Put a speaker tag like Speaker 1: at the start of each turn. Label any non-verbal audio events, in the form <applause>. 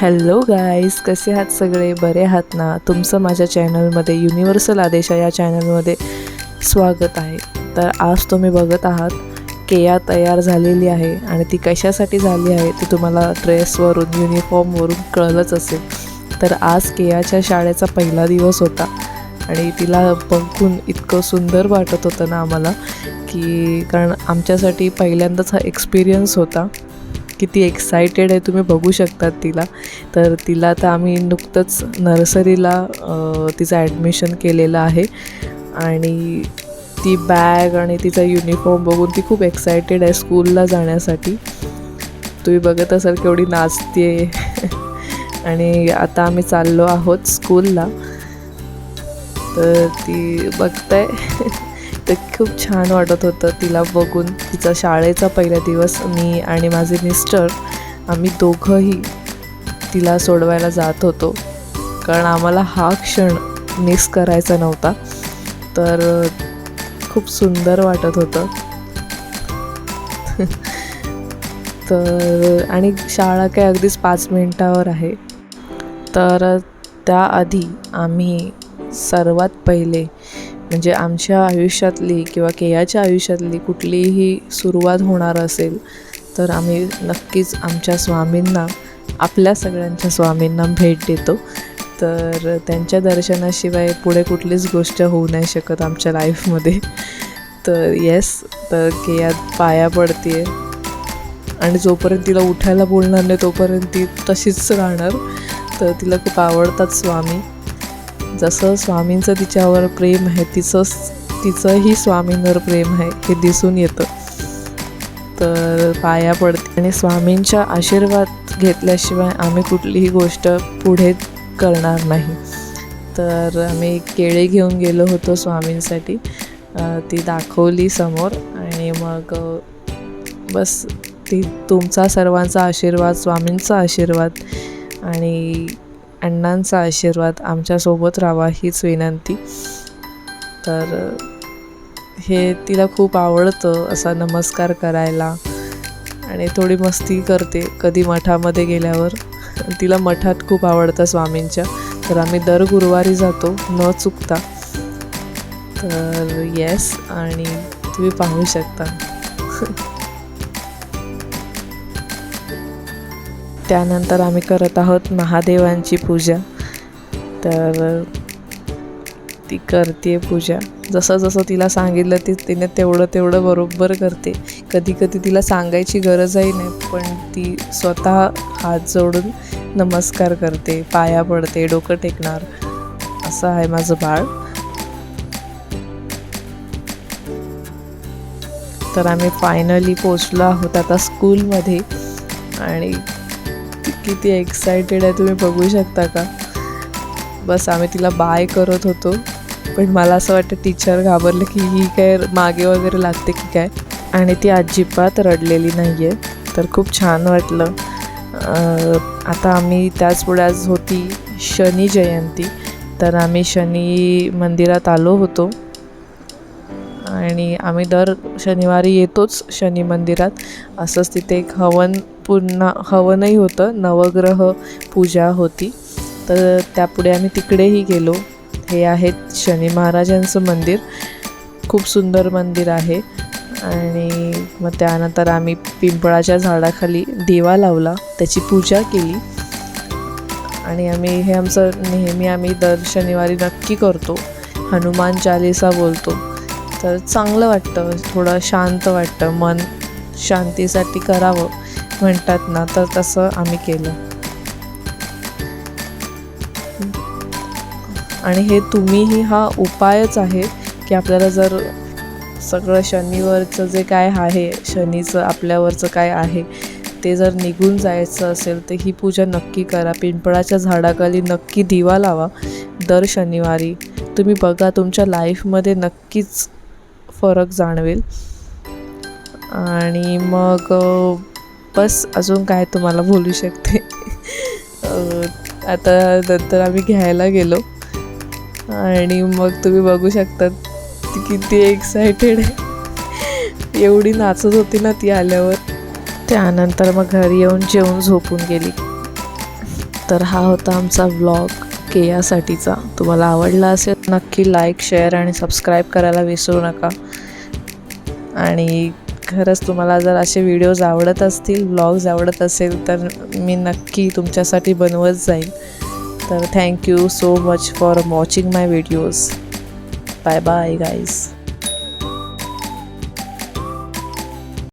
Speaker 1: Hello guys कसे आहात सगळे? बरे आहात ना? तुमचं माझ्या चॅनलमध्ये युनिव्हर्सल आदेशा या चॅनलमध्ये स्वागत आहे. तर आज तुम्ही बघत आहात केया तयार झालेली आहे आणि ती कशासाठी झाली आहे ते तुम्हाला ड्रेसवरून युनिफॉर्मवरून कळलंच असेल. तर आज केयाच्या शाळेचा पहिला दिवस होता आणि तिला बघून इतकं सुंदर वाटत होतं ना आम्हाला की कारण आमच्यासाठी पहिल्यांदाच हा एक्सपिरियन्स होता. किती एक्सायटेड आहे तुम्ही बघू शकतात तिला. तर तिला तर आम्ही नुकतंच नर्सरीला तिचं ॲडमिशन केलेलं आहे. आणि ती बॅग आणि तिचा युनिफॉर्म बघून ती खूप एक्सायटेड आहे स्कूलला जाण्यासाठी. तुम्ही बघत असाल केवढी नाचते. आणि आता आम्ही चाललो आहोत स्कूलला तर ती बघताय. ते खूप छान वाटत होतं तिला बघून. तिचा शाळेचा पहिला दिवस मी आणि माझे मिस्टर आम्ही दोघंही तिला सोडवायला जात होतो. कारण आम्हाला हा क्षण मिस करायचा नव्हता. तर खूप सुंदर वाटत होतं. तर आणि शाळा काय अगदीच पाच मिनिटावर आहे. तर त्याआधी आम्ही सर्वात पहिले म्हणजे आमच्या आयुष्यातली किंवा केयाच्या आयुष्यातली कुठलीही सुरुवात होणार असेल तर आम्ही नक्कीच आमच्या स्वामींना आपल्या सगळ्यांच्या स्वामींना भेट देतो. तर त्यांच्या दर्शनाशिवाय पुढे कुठलीच गोष्ट होऊ नाही शकत आमच्या लाईफमध्ये. तर येस तर केयात पाया पडते आणि जोपर्यंत तिला उठायला बोलणार नाही तोपर्यंत ती तशीच राहणार. तर तिला खूप आवडतात स्वामी. जसं स्वामींचं तिच्यावर प्रेम आहे तिचंच तिचंही स्वामींवर प्रेम आहे हे दिसून येतं. तर पाया पडते. आणि स्वामींच्या आशीर्वाद घेतल्याशिवाय आम्ही कुठलीही गोष्ट पुढे करणार नाही. तर आम्ही केळी घेऊन गेलो होतो स्वामींसाठी. ती दाखवली समोर आणि मग बस ती तुमचा सर्वांचा आशीर्वाद स्वामींचा आशीर्वाद आणि अण्णांचा आशीर्वाद आमच्यासोबत राहावा हीच विनंती. तर हे तिला खूप आवडतं असा नमस्कार करायला. आणि थोडी मस्ती करते कधी मठामध्ये गेल्यावर. तिला मठात खूप आवडतं स्वामींच्या. तर आम्ही दर गुरुवारी जातो न चुकता. तर येस आणि तुम्ही पाहू शकता. <laughs> त्यानंतर आम्ही करत आहोत महादेवांची पूजा. तर ती करते पूजा. जसं जसं तिला सांगितलं ती तिने तेवढं तेवढं बरोबर करते. कधी कधी तिला सांगायची गरजही नाही पण ती स्वतः हात जोडून नमस्कार करते पाया पडते डोकं टेकणार. असं आहे माझं बाळ. तर आम्ही फायनली पोचलो आहोत आता स्कूलमध्ये आणि किती एक्सायटेड आहे तुम्ही बघू शकता का? बस आम्ही तिला बाय करत होतो. पण मला असं वाटतं टीचर घाबरलं की ही काय मागे वगैरे लागते की काय? आणि ती अजिबात रडलेली नाही आहे तर खूप छान वाटलं. आता आम्ही त्याच पुढे आज होती शनी जयंती. तर आम्ही शनी मंदिरात आलो होतो. आणि आम्ही दर शनिवारी येतोच शनी मंदिरात. असंच तिथे एक हवन पुन्हा हवनही होतं. नवग्रह पूजा होती. तर त्यापुढे आम्ही तिकडेही गेलो. हे आहेत शनी महाराजांचं मंदिर. खूप सुंदर मंदिर आहे. आणि मग त्यानंतर आम्ही पिंपळाच्या झाडाखाली दिवा लावला. त्याची पूजा केली. आणि आम्ही हे आमचं नेहमी आम्ही दर शनिवारी नक्की करतो. हनुमान चालिसा बोलतो. तर चांगलं वाटतं. थोडं शांत वाटतं. मन शांतीसाठी करावं. म्हणतात ना तर तसं आम्ही केलं. आणि हे तुम्हीही हा उपायच आहे की आपल्याला जर सगळं शनिवरचं जे काय आहे शनीचं आपल्यावरचं काय आहे ते जर निघून जायचं असेल तर ही पूजा नक्की करा. पिंपळाच्या झाडाखाली नक्की दिवा लावा दर शनिवारी. तुम्ही बघा तुमच्या लाईफमध्ये नक्कीच फरक जाणवेल. आणि मग बस अजून काय तुम्हाला बोलू शकते. आता नंतर आम्ही घ्यायला गेलो. आणि मग तुम्ही बघू शकता ती किती एक्सायटेड आहे. एवढी नाचत होती ना ती आल्यावर. त्यानंतर मग घरी येऊन जेवून झोपून गेली. तर हा होता आमचा व्लॉग केयासाठीचा. तुम्हाला आवडला असेल नक्की लाईक शेअर आणि सबस्क्राईब करायला विसरू नका. आणि खरंच तुम्हाला जर असे व्हिडिओज आवडत असतील ब्लॉग्स आवडत असेल तर मी नक्की तुमच्यासाठी बनवत जाईल तर thank you so much for watching my videos bye bye guys